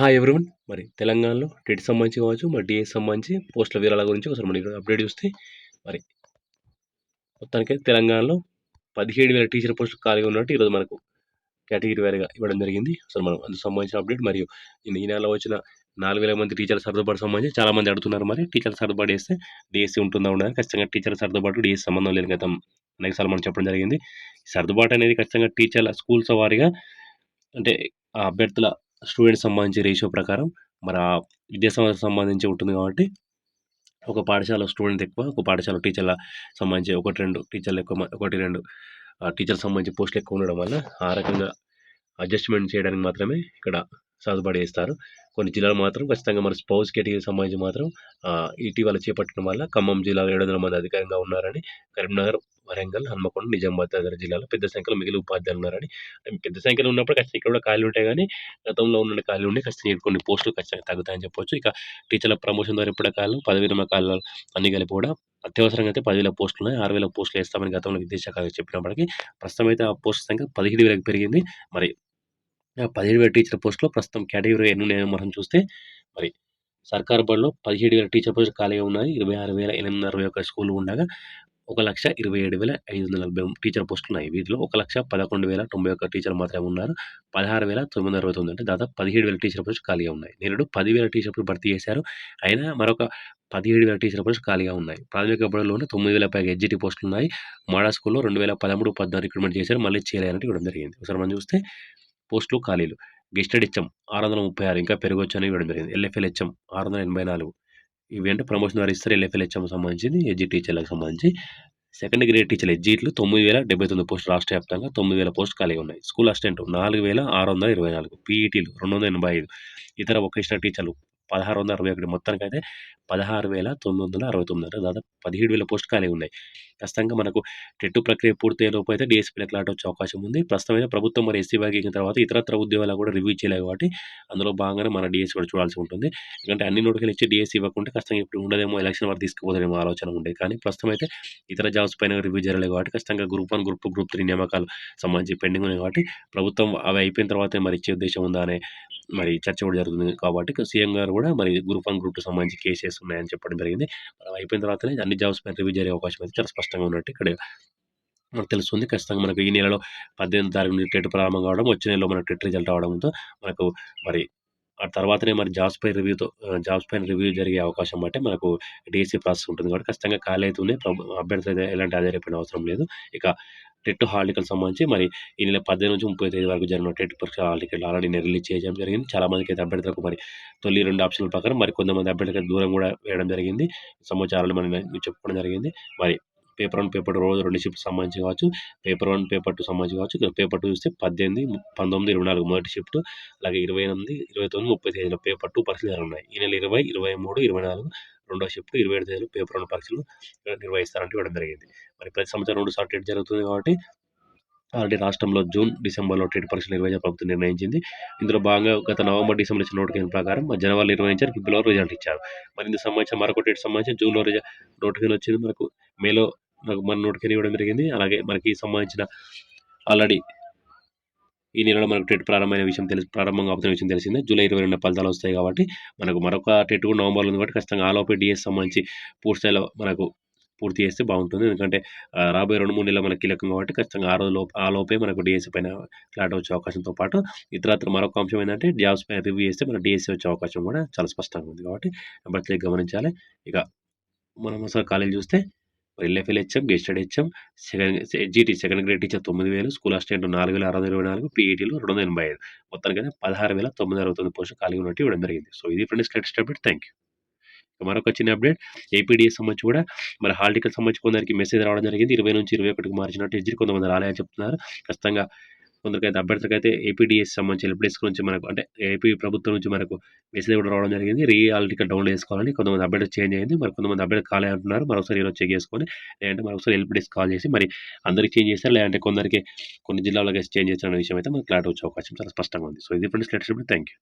Hi everyone మరి తెలంగాణలో TET సంబంధించి కావచ్చు మరి డిఎస్ సంబంధించి పోస్టుల వివరాల గురించి ఒకసారి మనం ఇక్కడ అప్డేట్ చూస్తే మరి మొత్తానికి తెలంగాణలో పదిహేడు వేల టీచర్ పోస్టులు ఖాళీగా ఉన్నట్టు ఈరోజు మనకు కేటగిరీ వేరుగా ఇవ్వడం జరిగింది. అసలు మనం అందుకు సంబంధించిన అప్డేట్ మరియు ఈ నెలలో వచ్చిన నాలుగు వేల మంది టీచర్ల సర్దుబాటు సంబంధించి చాలా మంది అడుగుతున్నారు. మరి టీచర్ సర్దుబాటు చేస్తే డిఎస్సీ ఉంటుందా ఉండదా? ఖచ్చితంగా టీచర్ సర్దుబాటు డిఎస్ సంబంధం లేదు గతం. అనేక సార్లు మనం చెప్పడం జరిగింది. సర్దుబాటు అనేది ఖచ్చితంగా టీచర్ల స్కూల్స్ వారిగా అంటే ఆ అభ్యర్థుల స్టూడెంట్స్ సంబంధించి రేషియో ప్రకారం మరి ఆ విద్యా సంవత్సరం సంబంధించి ఉంటుంది కాబట్టి ఒక పాఠశాల స్టూడెంట్ ఎక్కువ ఒక పాఠశాల టీచర్ల సంబంధించి ఒకటి రెండు టీచర్లు ఎక్కువ ఒకటి రెండు టీచర్ సంబంధించి పోస్టులు ఎక్కువ ఉండడం వల్ల ఆ రకంగా అడ్జస్ట్మెంట్ చేయడానికి మాత్రమే ఇక్కడ సర్దుబాటు చేస్తారు. కొన్ని జిల్లాలు మాత్రం ఖచ్చితంగా మన స్పౌస్ కేటగిరీకి సంబంధించి మాత్రం ఇటీవల చేపట్టడం వల్ల ఖమ్మం జిల్లాలో ఏడు వందల మంది అధికంగా ఉన్నారని కరీంనగర్ వరంగల్ హన్మకొండ నిజామాబాద్ తదితర జిల్లాలో పెద్ద సంఖ్యలో మిగిలి ఉపాధ్యాయులు ఉన్నారని పెద్ద సంఖ్యలో ఉన్నప్పుడు ఖచ్చితంగా ఇక్కడ కూడా ఖాళీ ఉంటాయి కానీ గతంలో ఉన్న ఖాళీ ఉండి ఖచ్చితంగా కొన్ని పోస్టులు ఖచ్చితంగా తగ్గుతాయని చెప్పొచ్చు. ఇక టీచర్ల ప్రమోషన్ ద్వారా ఇప్పుడు కాలం పదవి కాలాలు అన్ని కలిపి కూడా అత్యవసరంగా అయితే పదివేల పోస్టులు ఉన్నాయి. ఆరు వేల పోస్టులు వేస్తామని గతంలో విద్యాశాఖ చెప్పినప్పటికీ ప్రస్తుతం అయితే ఆ పోస్ట్ సంఖ్య పదిహేడు వేలకు పెరిగింది. మరి పదిహేడు వేల టీచర్ పోస్టులో ప్రస్తుతం కేటగిరీ ఎన్ని ఉన్నాయో మనం చూస్తే మరి సర్కారు బడిలో పదిహేడు వేల టీచర్ పోస్టులు ఖాళీగా ఉన్నాయి. ఇరవై ఆరు వేల ఎనిమిది అరవై ఒక స్కూళ్ళు ఉండగా ఒక లక్ష ఇరవై ఏడు వేల ఐదు వందల నలభై టీచర్ పోస్టులు ఉన్నాయి. వీటిలో ఒక లక్ష పదకొండు వేల తొంభై ఒక్క టీచర్ మాత్రమే ఉన్నారు. పదహారు వేల తొమ్మిది వందల అరవై తొమ్మిది అంటే దాదాపు పదిహేడు వేల టీచర్ పోస్టులు ఖాళీగా ఉన్నాయి. నేరుడు పదివేల టీచర్ పోస్టులు భర్తీ చేశారు. అయినా మరొక పదిహేడు వేల టీచర్ పోస్టులు ఖాళీగా ఉన్నాయి. ప్రాథమిక బడిలోనే తొమ్మిది వేల పైగా ఎడ్జిటి పోస్టులు ఉన్నాయి. మాడా స్కూల్లో రెండు వేల పదమూడు పద్నాలుగు రిక్రూట్మెంట్ చేశారు. మళ్ళీ చేయాలంటే ఇవ్వడం జరిగింది. ఒకసారి మనం చూస్తే పోస్టులు ఖాళీలు. గెస్టెడ్ హెచ్ఎం ఆరు వందల ముప్పై ఆరు ఇంకా పెరగొచ్చు అని ఇవ్వడం జరిగింది. ఎల్ఎఫ్ఎల్ హెచ్ఎం ఆరు వందల ఎనభై నాలుగు. ఇవి అంటే ప్రమోషన్ ద్వారా ఇస్తారు ఎల్ఎఫ్ఎల్ హెచ్ఎం సంబంధించింది ఎడ్జి టీచర్లకు సంబంధించి. సెకండ్ గ్రేడ్ టీచర్లు ఎడ్జీట్లు తొమ్మిది వేల డెబ్బై తొమ్మిది పోస్ట్ రాష్ట్ర వ్యాప్తంగా తొమ్మిది వేల పోస్ట్ ఖాళీగా ఉన్నాయి. స్కూల్ అసిస్టెంట్ నాలుగు వేల ఆరు వందల ఇరవై నాలుగు పీఈటీలు రెండు వందల ఎనభై ఐదు. ఇతర వొకేషనల్ టీచర్లు పదహారు వందల అరవై ఒకటి మొత్తానికి అయితే పదహారు వేల తొమ్మిది వందల అరవై తొమ్మిది. అంటే దాదాపు పదిహేడు వేల పోస్ట్ ఖాళీ ఉన్నాయి. ఖచ్చితంగా మనకు టెట్టు ప్రక్రియ పూర్తయ్యే లోపు అయితే డిఎస్పీ క్లాట్ వచ్చే అవకాశం ఉంది. ప్రస్తుతం అయితే ప్రభుత్వం మరి ఎస్సీ వర్గీకరణ తర్వాత ఇతరత్ర ఉద్యోగాలు కూడా రివ్యూ చేయలేదు కాబట్టి అందులో భాగంగానే మన డిఎస్సీ కూడా చూడాల్సి ఉంటుంది. ఎందుకంటే అన్ని నోటికలు ఇచ్చి డిఎస్సీ ఇవ్వకుంటే ఖచ్చితంగా ఇప్పుడు ఉండదేమో ఎలక్షన్ వరకు తీసుకుపోతారేమో ఆలోచన ఉండే. కానీ ప్రస్తుతం అయితే ఇతర జాబ్స్ పైన రివ్యూ జరగలేదు కాబట్టి ఖచ్చితంగా group one group group three నియామకాలు సంబంధించి పెండింగ్ ఉన్నాయి కాబట్టి ప్రభుత్వం అవి అయిపోయిన తర్వాతే మరి ఇచ్చే ఉద్దేశం ఉందా అనే మరి చర్చ కూడా జరుగుతుంది. కాబట్టి సీఎం గారు కూడా మరి గ్రూప్ వన్ గ్రూప్ టూ సంబంధించి కేసెస్ ఉన్నాయని చెప్పడం జరిగింది. అయిపోయిన తర్వాతనే అన్ని జాబ్స్ పైన రివ్యూ జరిగే అవకాశం అయితే చాలా స్పష్టంగా ఉన్నట్టు ఇక్కడ మనకు తెలుస్తుంది. ఖచ్చితంగా మనకు ఈ నెలలో పద్దెనిమిది తారీఖు నుంచి టెట్ ప్రారంభం కావడం వచ్చే నెలలో మనకు టెట్ రిజల్ట్ అవడంతో మనకు మరి ఆ తర్వాతనే మరి జాబ్స్ పై రివ్యూతో జాబ్స్ పైన రివ్యూ జరిగే అవకాశం బట్టి మనకు డిఎస్సీ ప్రాసెస్ ఉంటుంది కాబట్టి ఖచ్చితంగా ఖాళీ అవుతుంది అభ్యర్థి ఎలాంటి ఆధారపడిన అవసరం లేదు. ఇక టెట్ హాల్ టికెట్ సంబంధించి మరి ఈ నెల పద్దెనిమిది నుంచి ముప్పై తేదీ వరకు జరిగిన టెట్ పరీక్ష హాల్ ఆల్రెడీ నేను రిలీజ్ చేయడం జరిగింది. చాలా మందికి అయితే అభ్యర్థులకు మరి తొలి రెండు ఆప్షన్ల ప్రకారం మరి కొంతమంది అభ్యర్థులకు దూరం కూడా వేయడం జరిగింది. సమాచారాలు మనం చెప్పుకోవడం జరిగింది. మరి పేపర్ వన్ పేపర్ టూ రోజు రెండు షిఫ్ట్ సంబంధించి కావచ్చు. పేపర్ వన్ పేపర్ టూ సంబంధించి కావచ్చు. పేపర్ టూ చూస్తే పద్దెనిమిది పంతొమ్మిది ఇరవై నాలుగు మొదటి షిఫ్ట్ అలాగే ఇరవై ఎనిమిది ఇరవై తొమ్మిది ముప్పై తేదీలో పేపర్ టూ పరీక్షలు ఉన్నాయి ఈ నెల ఇరవై ఇరవై మూడు ఇరవై నాలుగు రెండో షిఫ్ట్ ఇరవై ఏడు తేదీలు పేపర్ వన్ పరీక్షలు నిర్వహిస్తారంటే ఇవ్వడం జరిగింది. మరి ప్రతి సంవత్సరం రెండు సార్లు టెట్ జరుగుతుంది కాబట్టి ఆల్రెడీ రాష్ట్రంలో జూన్ డిసెంబర్లో టెట్ పరీక్షలు నిర్వహించే ప్రభుత్వం నిర్ణయించింది. ఇందులో భాగంగా గత నవంబర్ డిసెంబర్ ఇచ్చిన నోటిఫికేషన్ ప్రకారం జనవరిలో నిర్వహించారు ఫిబ్రవరిలో రిజల్ట్ ఇచ్చారు. మరి ఇందుకు సంబంధించిన మరొక టెట్ సంబంధించి జూన్లో రిజల్ట్ నోటిఫికేషన్ వచ్చింది. మనకు మేలో మనకు మన నోటిఫికేషన్ ఇవ్వడం జరిగింది. అలాగే మనకి సంబంధించిన ఆల్రెడీ ఈ నెలలో మనకు టెట్ ప్రారంభమైన విషయం తెలిసి ప్రారంభం అవుతున్న విషయం తెలిసిందే. జూలై ఇరవై రెండు ఫలితాలు వస్తాయి కాబట్టి మనకు మరొక టెట్ కూడా నవంబర్లో ఉంది కాబట్టి ఖచ్చితంగా ఆలోపే డిఎస్ సంబంధించి పూర్తిస్థాయిలో మనకు పూర్తి చేస్తే బాగుంటుంది. ఎందుకంటే రాబోయే రెండు మూడు నెలలు మనకి కీలకం కాబట్టి ఖచ్చితంగా ఆ రోజు ఆలోపే ఆ లోపే మనకు డిఎస్సీ పైన క్లాట్ వచ్చే అవకాశంతో పాటు ఇతరత్ర మరొక అంశం ఏంటంటే జాబ్స్ పైన రివ్యూ చేస్తే మన డిఎస్సీ వచ్చే అవకాశం కూడా చాలా స్పష్టంగా ఉంది కాబట్టి ప్రత్యేక గమనించాలి. ఇక మనం ఒకసారి కాలేజీ చూస్తే LFL HM gazetted HM second GT second grade teacher తొమ్మిది వేలు స్కూల్ అసిస్టెంట్ నాలుగు వేల ఆరు ఇరవై నాలుగు పీఈటీలు రెండు వందల ఎనభై ఐదు. మొత్తానికి పదహారు వేల తొమ్మిది అరవై తొమ్మిది పోస్టులు ఖాళీ ఉన్నట్టు ఇవ్వడం జరిగింది. సో ఇది friends latest update. Thank you. మరొక చిన్న అప్డేట్. ఏపీడీఎస్ సంబంధించి కూడా మరి హాల్ టికెట్ సంబంధించి కొందరికి మెసేజ్ రావడం జరిగింది. ఇరవై నుంచి ఇరవై ఒకటికి మార్చినట్టు ఎజ్జి కొంతమంది రాలేదని చెప్తున్నారు. ఖచ్చితంగా కొందరికైతే అభ్యర్థులకు అయితే ఏపీడీఎస్ సంబంధించి హెల్ప్ నుంచి మనకు అంటే ఏపీ ప్రభుత్వం నుంచి మనకు మెసేజ్ కూడా రావడం జరిగింది. రియాలిటీగా టికెట్ డౌన్లోడ్ చేసుకోవాలని కొంతమంది అభ్యర్థులు చేంజ్ అయింది. మరి కొంతమంది అభ్యర్థులు కాలే అంటున్నారు. మరొకసారి ఈరోజు చెక్ చేసుకొని లేదంటే మరొకసారి హెల్ప్ డెస్క్ కాల్ చేసి మరి అందరికీ చేంజ్ చేస్తారు. లేదంటే కొందరికి కొన్ని జిల్లాలో చేంజ్ చేసిన విషయం అయితే మనకు క్లారిటీ వచ్చే అవకాశం చాలా స్పష్టంగా ఉంది. సో ఇది ఫ్రెండ్స్ లెటర్ థ్యాంక్ యూ